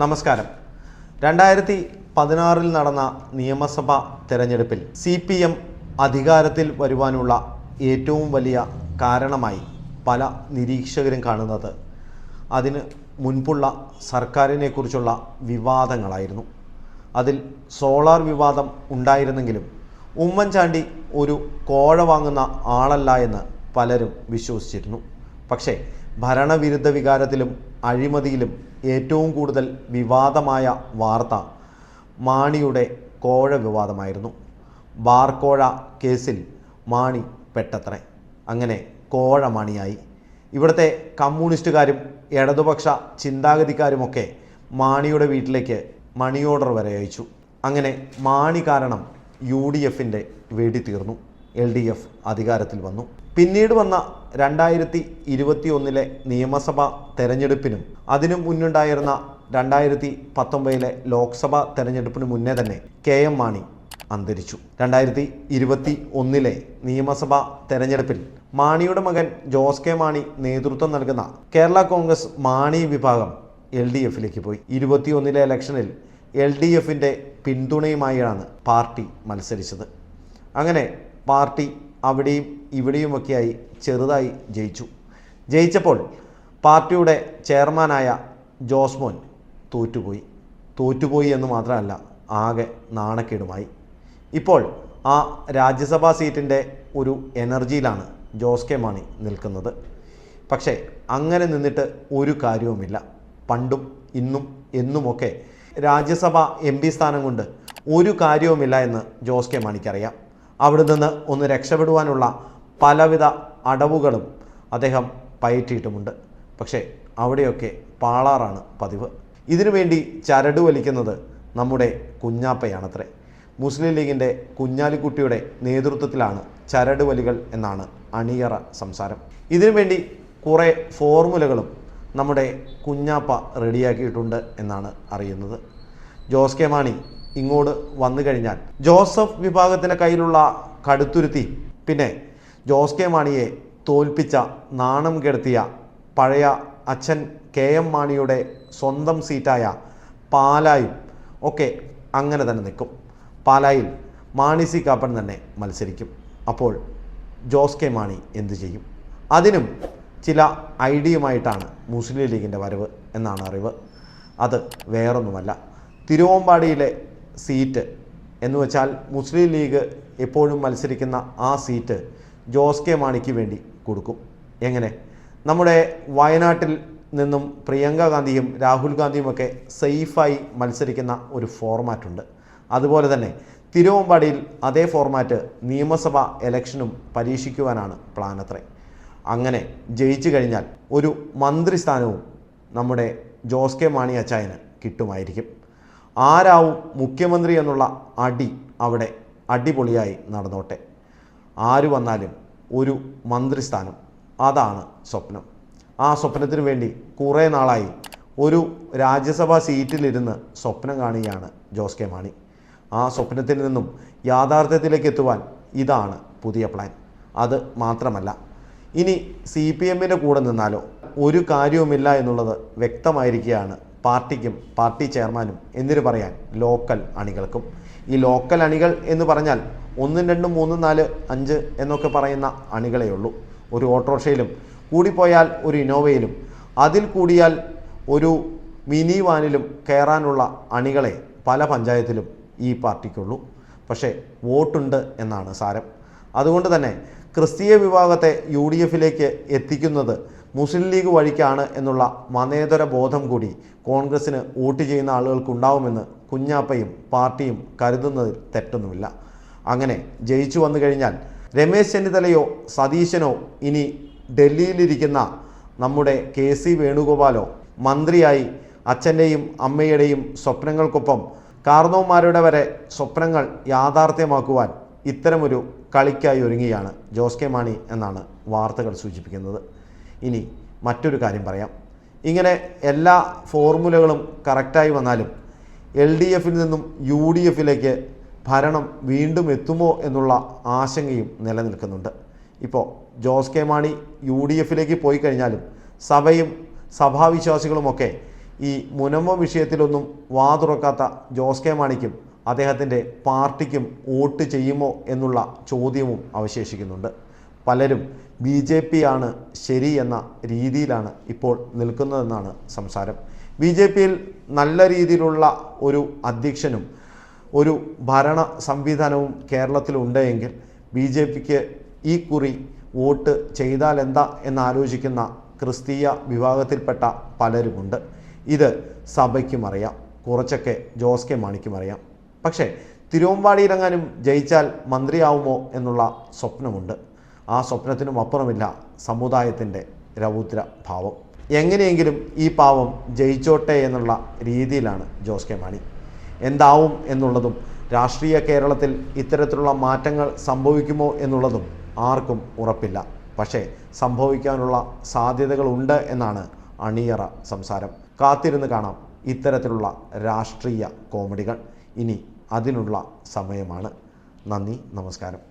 നമസ്കാരം. രണ്ടായിരത്തി പതിനാറിൽ നടന്ന നിയമസഭാ തെരഞ്ഞെടുപ്പിൽ സി പി എം അധികാരത്തിൽ വരുവാനുള്ള ഏറ്റവും വലിയ കാരണമായി പല നിരീക്ഷകരും കാണുന്നത്. അതിന് മുൻപുള്ള സർക്കാരിനെക്കുറിച്ചുള്ള വിവാദങ്ങളായിരുന്നു. അതിൽ സോളാർ വിവാദം ഉണ്ടായിരുന്നെങ്കിലും ഉമ്മൻചാണ്ടി ഒരു കോഴ വാങ്ങുന്ന ആളല്ല എന്ന് പലരും വിശ്വസിച്ചിരുന്നു. പക്ഷേ ഭരണവിരുദ്ധ വികാരത്തിലും അഴിമതിയിലും ഏറ്റവും കൂടുതൽ വിവാദമായ വാർത്ത മാണിയുടെ കോഴ വിവാദമായിരുന്നു. ബാർകോഴ കേസിൽ മാണി പെട്ടത്രേ. അങ്ങനെ കോഴ മാണിയായി. ഇവിടുത്തെ കമ്മ്യൂണിസ്റ്റുകാരും ഇടതുപക്ഷ ചിന്താഗതിക്കാരുമൊക്കെ മാണിയുടെ വീട്ടിലേക്ക് മണി ഓർഡർ വരെ അയച്ചു. അങ്ങനെ മാണി കാരണം യു ഡി എഫിന്റെ വെടി തീർന്നു എൽ ഡി എഫ് അധികാരത്തിൽ വന്നു. പിന്നീട് വന്ന രണ്ടായിരത്തി ഇരുപത്തി ഒന്നിലെ നിയമസഭാ തെരഞ്ഞെടുപ്പിനും അതിനു മുന്നുണ്ടായിരുന്ന രണ്ടായിരത്തി പത്തൊമ്പതിലെ ലോക്സഭാ തെരഞ്ഞെടുപ്പിന് മുന്നേ തന്നെ കെ എം മാണി അന്തരിച്ചു. രണ്ടായിരത്തി ഇരുപത്തി ഒന്നിലെ നിയമസഭാ തെരഞ്ഞെടുപ്പിൽ മാണിയുടെ മകൻ ജോസ് കെ മാണി നേതൃത്വം നൽകുന്ന കേരള കോൺഗ്രസ് മാണി വിഭാഗം എൽ ഡി എഫിലേക്ക് പോയി. ഇരുപത്തിയൊന്നിലെ ഇലക്ഷനിൽ എൽ ഡി എഫിന്റെ പിന്തുണയുമായാണ് പാർട്ടി മത്സരിച്ചത്. അങ്ങനെ പാർട്ടി അവിടെയും ഇവിടെയുമൊക്കെയായി ചെറുതായി ജയിച്ചു. ജയിച്ചപ്പോൾ പാർട്ടിയുടെ ചെയർമാനായ ജോസ്മോൻ തോറ്റുപോയി. തോറ്റുപോയി എന്ന് മാത്രമല്ല ആകെ നാണക്കേടുമായി. ഇപ്പോൾ ആ രാജ്യസഭാ സീറ്റിന്റെ ഒരു എനർജിയിലാണ് ജോസ് കെ മാണി നിൽക്കുന്നത്. പക്ഷേ അങ്ങനെ നിന്നിട്ട് ഒരു കാര്യവുമില്ല. പണ്ടും ഇന്നും എന്നുമൊക്കെ രാജ്യസഭ എം പി സ്ഥാനം കൊണ്ട് ഒരു കാര്യവുമില്ല എന്ന് ജോസ് കെ മാണിക്കറിയാം. അവിടെ നിന്ന് ഒന്ന് രക്ഷപ്പെടുവാനുള്ള പലവിധ അടവുകളും അദ്ദേഹം പയറ്റിയിട്ടുമുണ്ട്. പക്ഷേ അവിടെയൊക്കെ പാളാറാണ് പതിവ്. ഇതിനുവേണ്ടി ചരട് വലിക്കുന്നത് നമ്മുടെ കുഞ്ഞാപ്പയാണത്രേ. മുസ്ലിം ലീഗിന്റെ കുഞ്ഞാലിക്കുട്ടിയുടെ നേതൃത്വത്തിലാണ് ചരട് വലികൾ എന്നാണ് അണിയറ സംസാരം. ഇതിനുവേണ്ടി കുറേ ഫോർമുലകളും നമ്മുടെ കുഞ്ഞാപ്പ റെഡിയാക്കിയിട്ടുണ്ട് എന്നാണ് അറിയുന്നത്. ജോസ് കെ മാണി ഇങ്ങോട്ട് വന്നു കഴിഞ്ഞാൽ. ജോസഫ് വിഭാഗത്തിന്റെ കയ്യിലുള്ള കടുത്തുരുത്തി പിന്നെ ജോസ് കെ മാണിയെ തോൽപ്പിച്ച നാണം കെടുത്തിയ പഴയ അച്ഛൻ കെ എം മാണിയുടെ സ്വന്തം സീറ്റായ പാലായും ഒക്കെ അങ്ങനെ തന്നെ നിൽക്കും. പാലായിൽ മാണി സി കാപ്പൻ തന്നെ മത്സരിക്കും. അപ്പോൾ ജോസ് കെ മാണി എന്തു ചെയ്യും? അതിനും ചില ഐഡിയയുമായിട്ടാണ് മുസ്ലിം ലീഗിന്റെ വരവ് എന്നാണ് അറിവ്. അത് വേറൊന്നുമല്ല. തിരുവമ്പാടിയിലെ സീറ്റ് എന്ന് വെച്ചാൽ മുസ്ലിം ലീഗ് എപ്പോഴും മത്സരിക്കുന്ന ആ സീറ്റ് ജോസ് കെ മാണിക്ക് വേണ്ടി കൊടുക്കും. എങ്ങനെ? നമ്മുടെ വയനാട്ടിൽ നിന്നും പ്രിയങ്ക ഗാന്ധിയും രാഹുൽ ഗാന്ധിയുമൊക്കെ സേഫായി മത്സരിക്കുന്ന ഒരു ഫോർമാറ്റുണ്ട് അതുപോലെ തന്നെ തിരുവമ്പാടിയിൽ അതേ ഫോർമാറ്റ് നിയമസഭാ ഇലക്ഷനും പരീക്ഷിക്കുവാനാണ് പ്ലാൻ അത്രേ. അങ്ങനെ ജയിച്ചു കഴിഞ്ഞാൽ ഒരു മന്ത്രിസ്ഥാനവും നമ്മുടെ ജോസ് കെ മാണി അച്ചായന് കിട്ടുമായിരിക്കും. ആരാവും മുഖ്യമന്ത്രി എന്നുള്ള അടി അവിടെ അടിപൊളിയായി നടന്നോട്ടെ. ആര് വന്നാലും ഒരു മന്ത്രിസ്ഥാനം. അതാണ് സ്വപ്നം. ആ സ്വപ്നത്തിന് വേണ്ടി കുറേ നാളായി ഒരു രാജ്യസഭാ സീറ്റിലിരുന്ന് സ്വപ്നം കാണുകയാണ് ജോസ് കെ മാണി. ആ സ്വപ്നത്തിൽ നിന്നും യാഥാർത്ഥ്യത്തിലേക്ക് എത്തുവാൻ ഇതാണ് പുതിയ പ്ലാൻ. അത് മാത്രമല്ല ഇനി സി പി എമ്മിന്റെ കൂടെ നിന്നാലോ ഒരു കാര്യവുമില്ല എന്നുള്ളത് വ്യക്തമായിരിക്കുകയാണ് പാർട്ടിക്കും പാർട്ടി ചെയർമാനും എന്തിനു പറയാൻ ലോക്കൽ അണികൾക്കും. ഈ ലോക്കൽ അണികൾ എന്ന് പറഞ്ഞാൽ ഒന്നും രണ്ടും മൂന്നും നാല് അഞ്ച് എന്നൊക്കെ പറയുന്ന അണികളേ ഉള്ളൂ. ഒരു ഓട്ടോറിക്ഷയിലും കൂടിപ്പോയാൽ ഒരു ഇന്നോവയിലും അതിൽ കൂടിയാൽ ഒരു മിനി വാനിലും കയറാനുള്ള അണികളെ പല പഞ്ചായത്തിലും ഈ പാർട്ടിക്കുള്ളൂ. പക്ഷേ വോട്ടുണ്ട് എന്നാണ് സാരം. അതുകൊണ്ട് തന്നെ ക്രിസ്തീയ വിഭാഗത്തെ യു ഡി എഫിലേക്ക് എത്തിക്കുന്നത് മുസ്ലിം ലീഗ് വഴിക്കാണ് എന്നുള്ള മതേതര ബോധം കൂടി കോൺഗ്രസ്സിന് വോട്ട് ചെയ്യുന്ന ആളുകൾക്കുണ്ടാവുമെന്ന് കുഞ്ഞാപ്പയും പാർട്ടിയും കരുതുന്നതിൽ തെറ്റൊന്നുമില്ല. അങ്ങനെ ജയിച്ചു വന്നു കഴിഞ്ഞാൽ രമേശ് ചെന്നിത്തലയോ സതീശനോ ഇനി ഡൽഹിയിലിരിക്കുന്ന നമ്മുടെ കെ സി വേണുഗോപാലോ മന്ത്രിയായി അച്ഛന്റെയും അമ്മയുടെയും സ്വപ്നങ്ങൾക്കൊപ്പം കാർണവന്മാരുടെ വരെ സ്വപ്നങ്ങൾ യാഥാർത്ഥ്യമാക്കുവാൻ ഇത്തരമൊരു കളിക്കായി ഒരുങ്ങിയാണ് ജോസ് കെ മാണി എന്നാണ് വാർത്തകൾ സൂചിപ്പിക്കുന്നത്. ഇനി മറ്റൊരു കാര്യം പറയാം. ഇങ്ങനെ എല്ലാ ഫോർമുലകളും കറക്റ്റായി വന്നാലും എൽ ഡി എഫിൽ നിന്നും യു ഡി എഫിലേക്ക് ഭരണം വീണ്ടും എത്തുമോ എന്നുള്ള ആശങ്കയും നിലനിൽക്കുന്നുണ്ട്. ഇപ്പോൾ Jose K Mani U D എഫിലേക്ക് പോയി കഴിഞ്ഞാലും സഭയും സഭാവിശ്വാസികളുമൊക്കെ ഈ മുനമ്പ വിഷയത്തിലൊന്നും വാ തുറക്കാത്ത ജോസ് കെ മാണിക്കും അദ്ദേഹത്തിന്റെ പാർട്ടിക്കും വോട്ട് ചെയ്യുമോ എന്നുള്ള ചോദ്യവും അവശേഷിക്കുന്നുണ്ട്. പലരും ബി ജെ പി ആണ് ശരി എന്ന രീതിയിലാണ് ഇപ്പോൾ നിൽക്കുന്നതെന്നാണ് സംസാരം. ബി ജെ പിയിൽ നല്ല രീതിയിലുള്ള ഒരു അധ്യക്ഷനും ഒരു ഭരണ സംവിധാനവും കേരളത്തിലുണ്ട് എങ്കിൽ ബി ജെ പിക്ക് ഈ കുറി വോട്ട് ചെയ്താൽ എന്താ എന്നാലോചിക്കുന്ന ക്രിസ്തീയ വിഭാഗത്തിൽപ്പെട്ട പലരുമുണ്ട്. ഇത് സഭയ്ക്കും അറിയാം കുറച്ചൊക്കെ ജോസ് കെ മാണിക്കും അറിയാം. പക്ഷേ തിരുവമ്പാടിയിലെങ്ങാനും ജയിച്ചാൽ മന്ത്രിയാവുമോ എന്നുള്ള സ്വപ്നമുണ്ട്. ആ സ്വപ്നത്തിനും അപ്പുറമില്ല സമുദായത്തിന്റെ രൗദ്ര ഭാവം. എങ്ങനെയെങ്കിലും ഈ പാവം ജയിച്ചോട്ടെ എന്നുള്ള രീതിയിലാണ് ജോസ് കെ മാണി. എന്താവും എന്നുള്ളതും രാഷ്ട്രീയ കേരളത്തിൽ ഇത്തരത്തിലുള്ള മാറ്റങ്ങൾ സംഭവിക്കുമോ എന്നുള്ളതും ആർക്കും ഉറപ്പില്ല. പക്ഷേ സംഭവിക്കാനുള്ള സാധ്യതകളുണ്ട് എന്നാണ് അണിയറ സംസാരം. കാത്തിരുന്ന് കാണാം ഇത്തരത്തിലുള്ള രാഷ്ട്രീയ കോമഡികൾ. ഇനി അതിനുള്ള സമയമാണ്. നന്ദി നമസ്കാരം.